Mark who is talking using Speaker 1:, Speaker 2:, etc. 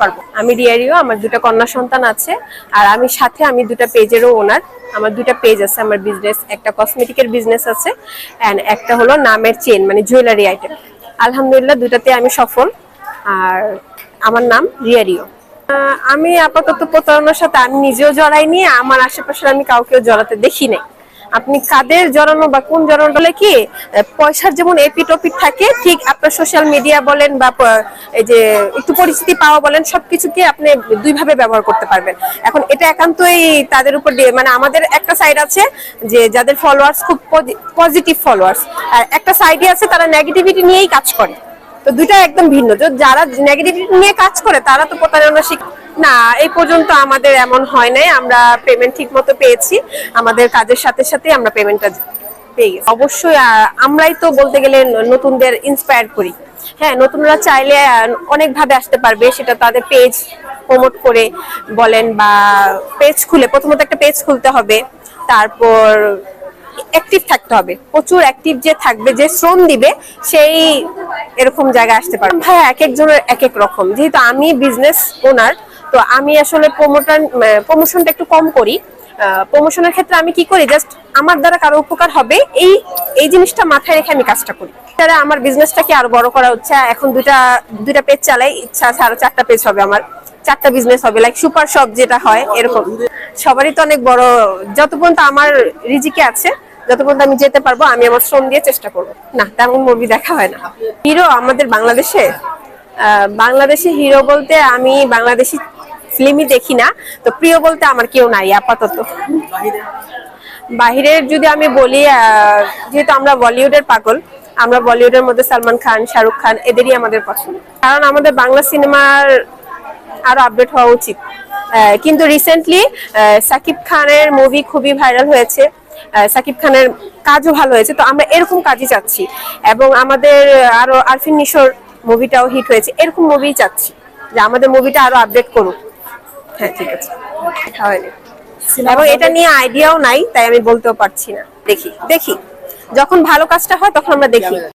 Speaker 1: পারব। আমি রিয়ারিও আমার দুটো কন্যা সন্তান আছে, আর আমি সাথে আমি দুটো পেজেরও ওনার। আমার দুটা পেজ আছে, আমার বিজনেস একটা কসমেটিকের বিজনেস আছে অ্যান্ড একটা হলো নামের চেন মানে জুয়েলারি আইটেম আলহামদুলিল্লাহ দুটাতে আমি সফল। আর আমার নাম রিয়ারিও আমি আপাতত প্রতারণার সাথে, আমি নিজেও জড়াইনি, আমার আশেপাশে আমি কাউকেও জড়াতে দেখি নাই। আপনি কাদের জড়ানো বা কোন জড়ানো বলে কি পয়সার যেমন এপিট ওপিট থাকে, ঠিক আপনার সোশ্যাল মিডিয়া বলেন বা এই যে একটু পরিচিতি পাওয়া বলেন, সবকিছুকে আপনি দুই ভাবে ব্যবহার করতে পারবেন। এখন এটা একান্তই তাদের উপর মানে আমাদের একটা সাইড আছে যে যাদের ফলোয়ার্স খুব পজিটিভ ফলোয়ার্স আর একটা সাইডে আছে তারা নেগেটিভিটি নিয়েই কাজ করে। তো দুইটা একদম ভিন্ন। যারা নেগেটিভিটি নিয়ে কাজ করে, তারা তো প্রতারণা শিখ না, এই পর্যন্ত আমাদের এমন হয় নাই। আমরা পেমেন্ট ঠিক মতো পেয়েছি। আমাদের কাজের সাথে সাথে আমরা পেমেন্টটা পেয়ে অবশ্যই আমরাই তো বলতে গেলে নতুনদের ইন্সপায়ার করি। হ্যাঁ নতুনরা চাইলে অনেক ভাবে আসতে পারবে। সেটা তাদের পেজ প্রমোট করে বলেন বা পেজ খুলে, প্রথমত একটা পেজ খুলতে হবে। তারপর অ্যাক্টিভ থাকতে হবে। প্রচুর অ্যাক্টিভ যে থাকবে, যে শ্রম দিবে, সেই এরকম জায়গায় আসতে পারবে। ভাই এক একজনের এক এক রকম। যেহেতু আমি বিজনেস ওনার তো আমি আসলে প্রমোটার প্রমোশনটা একটু কম করি। প্রমোশনের ক্ষেত্রে আমি কি করি? জাস্ট আমার দ্বারা কারও উপকার হবে, এই এই জিনিসটা মাথায় রেখে আমি কাজটা করি। তারা আমার বিজনেসটাকে আরও বড় করা হচ্ছে? এখন দুটা দুইটা পেজ চালাই, ইচ্ছা আছে আরও চারটা পেজ হবে আমার। চারটা বিজনেস হবে লাইক সুপার শপ যেটা হয়, এরকম। সবারই তো অনেক বড়, যত পর্যন্ত আমার রিজিকে আছে, যত পর্যন্ত আমি যেতে পারব, আমি আমার শ্রম দিয়ে চেষ্টা করব। না, তেমন মুভি দেখা হয় না। হিরো আমাদের বাংলাদেশে? বাংলাদেশে হিরো বলতে আমি বাংলাদেশি ফিল্মই দেখি না। তো প্রিয় বলতে আমার কেউ নাই, আপাতত। বাহিরের যদি আমি বলি যেহেতু আমরা বলিউডের পাগল, আমরা বলিউডের মধ্যে সালমান খান, শাহরুখ খান, এদেরই আমাদের পছন্দ। কারণ আমাদের বাংলা সিনেমার আরও আপডেট হওয়া উচিত। কিন্তু রিসেন্টলি সাকিব খানের মুভি খুবই ভাইরাল হয়েছে। সাকিব খানের কাজও ভালো হয়েছে। তো আমরা এরকম কাজই চাচ্ছি। এবং আমাদের আরও আরফিন নিশোর মুভিটাও হিট হয়েছে। এরকম মুভি চাচ্ছি যে আমাদের মুভিটা আরও আপডেট করুক। হ্যাঁ ঠিক আছে। এবং এটা নিয়ে আইডিয়াও নাই তাই আমি বলতেও পারছি না। দেখি দেখি। যখন ভালো কাজটা হয় তখন আমরা দেখি।